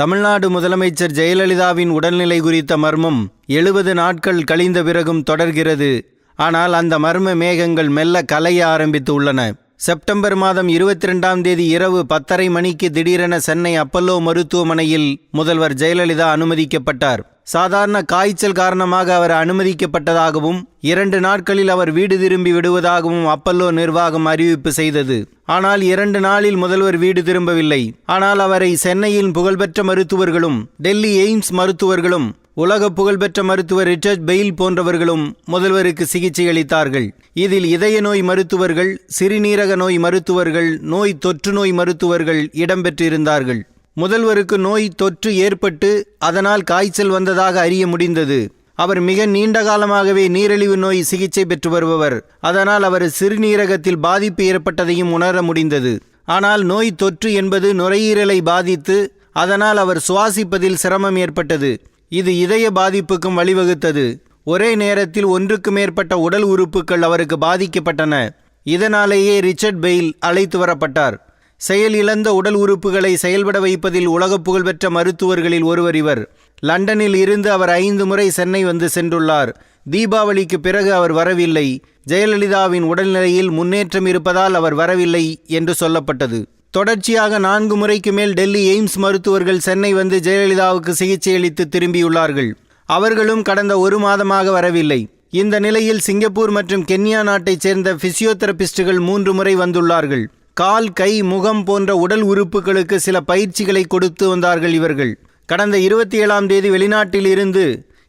தமிழ்நாடு முதலமைச்சர் ஜெயலலிதாவின் உடல்நிலை குறித்த மர்மம் எழுபது நாட்கள் கழிந்த பிறகும் தொடர்கிறது. ஆனால் அந்த மர்ம மேகங்கள் மெல்ல கலைய ஆரம்பித்து உள்ளன. செப்டம்பர் மாதம் இருபத்தி ரெண்டாம் தேதி இரவு பத்தரை மணிக்கு திடீரென சென்னை அப்பல்லோ மருத்துவமனையில் முதல்வர் ஜெயலலிதா அனுமதிக்கப்பட்டார். சாதாரண காய்ச்சல் காரணமாக அவர் அனுமதிக்கப்பட்டதாகவும் இரண்டு நாட்களில் அவர் வீடு திரும்பி விடுவதாகவும் அப்பல்லோ நிர்வாகம் அறிவிப்பு செய்தது. ஆனால் இரண்டு நாளில் முதல்வர் வீடு திரும்பவில்லை. ஆனால் அவரை சென்னையின் புகழ்பெற்ற மருத்துவர்களும் டெல்லி எய்ம்ஸ் மருத்துவர்களும் உலக புகழ்பெற்ற மருத்துவர் ரிச்சர்ட் பெயில் போன்றவர்களும் முதல்வருக்கு சிகிச்சை அளித்தார்கள். இதில் இதய நோய் மருத்துவர்கள் சிறுநீரக நோய் மருத்துவர்கள் நோய் தொற்று நோய் மருத்துவர்கள் இடம்பெற்றிருந்தார்கள். முதல்வருக்கு நோய் தொற்று ஏற்பட்டு அதனால் காய்ச்சல் வந்ததாக அறிய முடிந்தது. அவர் மிக நீண்ட காலமாகவே நீரிழிவு நோய் சிகிச்சை பெற்று வருபவர். அதனால் அவர் சிறுநீரகத்தில் பாதிப்பு ஏற்பட்டதையும் உணர முடிந்தது. ஆனால் நோய் தொற்று என்பது நுரையீரலை பாதித்து அதனால் அவர் சுவாசிப்பதில் சிரமம் ஏற்பட்டது. இது இதய பாதிப்புக்கும் வழிவகுத்தது. ஒரே நேரத்தில் ஒன்றுக்கு மேற்பட்ட உடல் உறுப்புகள் அவருக்கு பாதிக்கப்பட்டன. இதனாலேயே ரிச்சர்ட் பெயில் அழைத்து வரப்பட்டார். செயல் இழந்த உடல் உறுப்புகளை செயல்பட வைப்பதில் உலக புகழ்பெற்ற மருத்துவர்களில் ஒருவர் இவர். லண்டனில் இருந்து அவர் ஐந்து முறை சென்னை வந்து சென்றுள்ளார். தீபாவளிக்கு பிறகு அவர் வரவில்லை. ஜெயலலிதாவின் உடல்நிலையில் முன்னேற்றம் இருப்பதால் அவர் வரவில்லை என்று சொல்லப்பட்டது. தொடர்ச்சியாக நான்கு முறைக்கு மேல் டெல்லி எய்ம்ஸ் மருத்துவர்கள் சென்னை வந்து ஜெயலலிதாவுக்கு சிகிச்சை அளித்து திரும்பியுள்ளார்கள். அவர்களும் கடந்த ஒரு மாதமாக வரவில்லை. இந்த நிலையில் சிங்கப்பூர் மற்றும் கென்யா நாட்டைச் சேர்ந்த பிசியோதெரபிஸ்டுகள் மூன்று முறை வந்துள்ளார்கள். கால் கை முகம் போன்ற உடல் உறுப்புகளுக்கு சில பயிற்சிகளை கொடுத்து வந்தார்கள் இவர்கள். கடந்த இருபத்தி ஏழாம் தேதி வெளிநாட்டில் இருந்து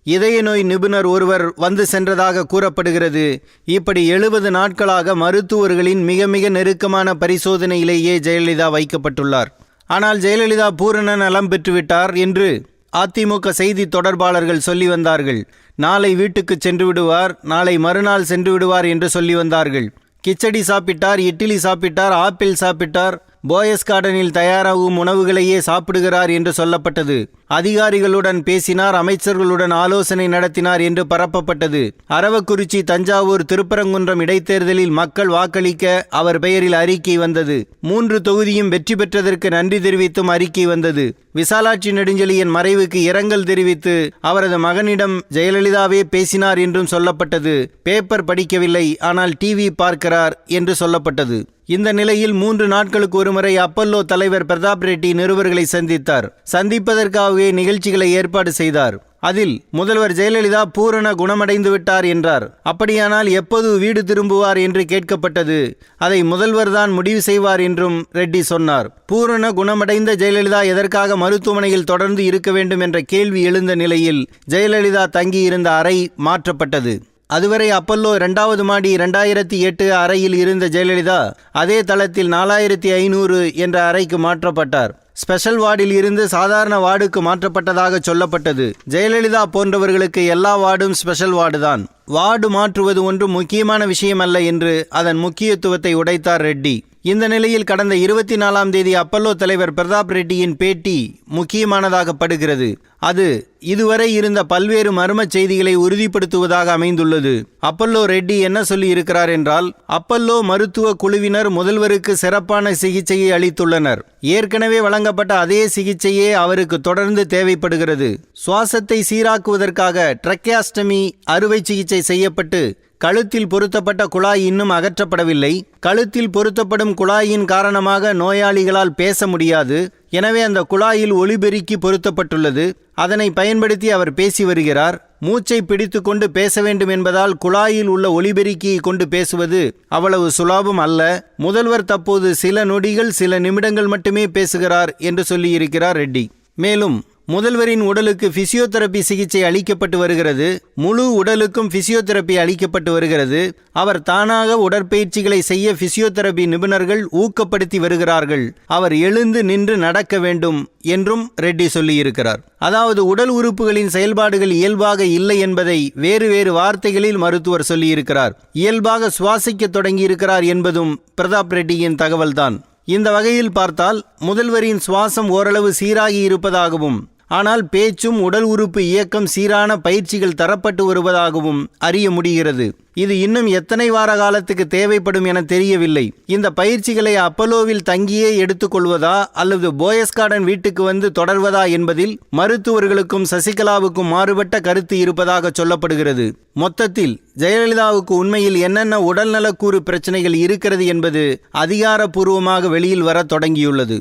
இதய நோய் நிபுணர் ஒருவர் வந்து சென்றதாக கூறப்படுகிறது. இப்படி எழுபது நாட்களாக மருத்துவர்களின் மிக மிக நெருக்கமான பரிசோதனையிலேயே ஜெயலலிதா வைக்கப்பட்டுள்ளார். ஆனால் ஜெயலலிதா பூரண நலம் பெற்றுவிட்டார் என்று அதிமுக செய்தி தொடர்பாளர்கள் சொல்லி வந்தார்கள். நாளை வீட்டுக்கு சென்று விடுவார் நாளை மறுநாள் சென்று விடுவார் என்று சொல்லி வந்தார்கள். கிச்சடி சாப்பிட்டார் இட்லி சாப்பிட்டார் ஆப்பிள் சாப்பிட்டார். போயஸ் கார்டனில் தயாராகும் உணவுகளையே சாப்பிடுகிறார் என்று சொல்லப்பட்டது. அதிகாரிகளுடன் பேசினார் அமைச்சர்களுடன் ஆலோசனை நடத்தினார் என்று பரப்பப்பட்டது. அரவக்குறிச்சி தஞ்சாவூர் திருப்பரங்குன்றம் இடைத்தேர்தலில் மக்கள் வாக்களிக்க அவர் பெயரில் அறிக்கை வந்தது. மூன்று தொகுதியும் வெற்றி பெற்றதற்கு நன்றி தெரிவித்தும் அறிக்கை வந்தது. விசாலாட்சி நெடுஞ்செழியன் மறைவுக்கு இரங்கல் தெரிவித்து அவரது மகனிடம் ஜெயலலிதாவே பேசினார் என்றும் சொல்லப்பட்டது. பேப்பர் படிக்கவில்லை ஆனால் டிவி பார்க்கிறார் என்று சொல்லப்பட்டது. இந்த நிலையில் மூன்று நாட்களுக்கு ஒருமுறை அப்பல்லோ தலைவர் பிரதாப் ரெட்டி நிருபர்களை சந்தித்தார். சந்திப்பதற்காகவே நிகழ்ச்சிகளை ஏற்பாடு செய்தார். அதில் முதல்வர் ஜெயலலிதா பூரண குணமடைந்து விட்டார் என்றார். அப்படியானால் எப்போது வீடு திரும்புவார் என்று கேட்கப்பட்டது. அதை முதல்வர் தான் முடிவு செய்வார் என்றும் ரெட்டி சொன்னார். பூரண குணமடைந்த ஜெயலலிதா எதற்காக மருத்துவமனையில் தொடர்ந்து இருக்க வேண்டும் என்ற கேள்வி எழுந்த நிலையில் ஜெயலலிதா தங்கியிருந்த அறை மாற்றப்பட்டது. அதுவரை அப்பல்லோ இரண்டாவது மாடி இரண்டாயிரத்தி எட்டு அறையில் இருந்த ஜெயலலிதா அதே தளத்தில் நாலாயிரத்தி ஐநூறு என்ற அறைக்கு மாற்றப்பட்டார். ஸ்பெஷல் வார்டில் இருந்து சாதாரண வார்டுக்கு மாற்றப்பட்டதாக சொல்லப்பட்டது. ஜெயலலிதா போன்றவர்களுக்கு எல்லா வார்டும் ஸ்பெஷல் வார்டு தான் வார்டு மாற்றுவது ஒன்றும் முக்கியமான விஷயமல்ல என்று அதன் முக்கியத்துவத்தை உடைத்தார் ரெட்டி. இந்த நிலையில் கடந்த இருபத்தி நாலாம் தேதி அப்பல்லோ தலைவர் பிரதாப் ரெட்டியின் பேட்டி முக்கியமானதாக படுகிறது. அது இதுவரை இருந்த பல்வேறு மர்ம செய்திகளை உறுதிப்படுத்துவதாக அமைந்துள்ளது. அப்பல்லோ ரெட்டி என்ன சொல்லி இருக்கிறார் என்றால் அப்பல்லோ மருத்துவ குழுவினர் முதல்வருக்கு சிறப்பான சிகிச்சையை அளித்துள்ளனர். ஏற்கனவே வழங்கப்பட்ட அதே சிகிச்சையே அவருக்கு தொடர்ந்து தேவைப்படுகிறது. சுவாசத்தை சீராக்குவதற்காக ட்ரக்கியாஸ்டமி அறுவை சிகிச்சை செய்யப்பட்டு கழுத்தில் பொருத்தப்பட்ட குழாய் இன்னும் அகற்றப்படவில்லை. கழுத்தில் பொருத்தப்படும் குழாயின் காரணமாக நோயாளிகளால் பேச முடியாது. எனவே அந்த குழாயில் ஒளிபெருக்கி பொருத்தப்பட்டுள்ளது. அதனை பயன்படுத்தி அவர் பேசி வருகிறார். மூச்சை பிடித்து கொண்டு பேச வேண்டும் என்பதால் குழாயில் உள்ள ஒளிபெருக்கியை கொண்டு பேசுவது அவ்வளவு சுலாபம் அல்ல. முதல்வர் தற்போது சில நொடிகள் சில நிமிடங்கள் மட்டுமே பேசுகிறார் என்று சொல்லியிருக்கிறார் ரெட்டி. மேலும் முதல்வரின் உடலுக்கு பிசியோதெரபி சிகிச்சை அளிக்கப்பட்டு வருகிறது. முழு உடலுக்கும் பிசியோதெரபி அளிக்கப்பட்டு வருகிறது. அவர் தானாக உடற்பயிற்சிகளை செய்ய பிசியோதெரபி நிபுணர்கள் ஊக்கப்படுத்தி வருகிறார்கள். அவர் எழுந்து நின்று நடக்க வேண்டும் என்றும் ரெட்டி சொல்லியிருக்கிறார். அதாவது உடல் உறுப்புகளின் செயல்பாடுகள் இயல்பாக இல்லை என்பதை வேறு வேறு வார்த்தைகளில் மருத்துவர் சொல்லியிருக்கிறார். இயல்பாக சுவாசிக்க தொடங்கியிருக்கிறார் என்பதும் பிரதாப் ரெட்டியின் தகவல்தான். இந்த வகையில் பார்த்தால் முதல்வரின் சுவாசம் ஓரளவு சீராகி இருப்பதாகவும் ஆனால் பேச்சும் உடல் உறுப்பு இயக்கம் சீரான பயிற்சிகள் தரப்பட்டு வருவதாகவும் அறிய முடிகிறது. இது இன்னும் எத்தனை வார காலத்துக்கு தேவைப்படும் என தெரியவில்லை. இந்த பயிற்சிகளை அப்பலோவில் தங்கியே எடுத்துக்கொள்வதா அல்லது போயஸ் கார்டன் வீட்டுக்கு வந்து தொடர்வதா என்பதில் மருத்துவர்களுக்கும் சசிகலாவுக்கும் மாறுபட்ட கருத்து இருப்பதாக சொல்லப்படுகிறது. மொத்தத்தில் ஜெயலலிதாவுக்கு உண்மையில் என்னென்ன உடல்நலக்கூறு பிரச்சனைகள் இருக்கிறது என்பது அதிகாரப்பூர்வமாக வெளியில் வர தொடங்கியுள்ளது.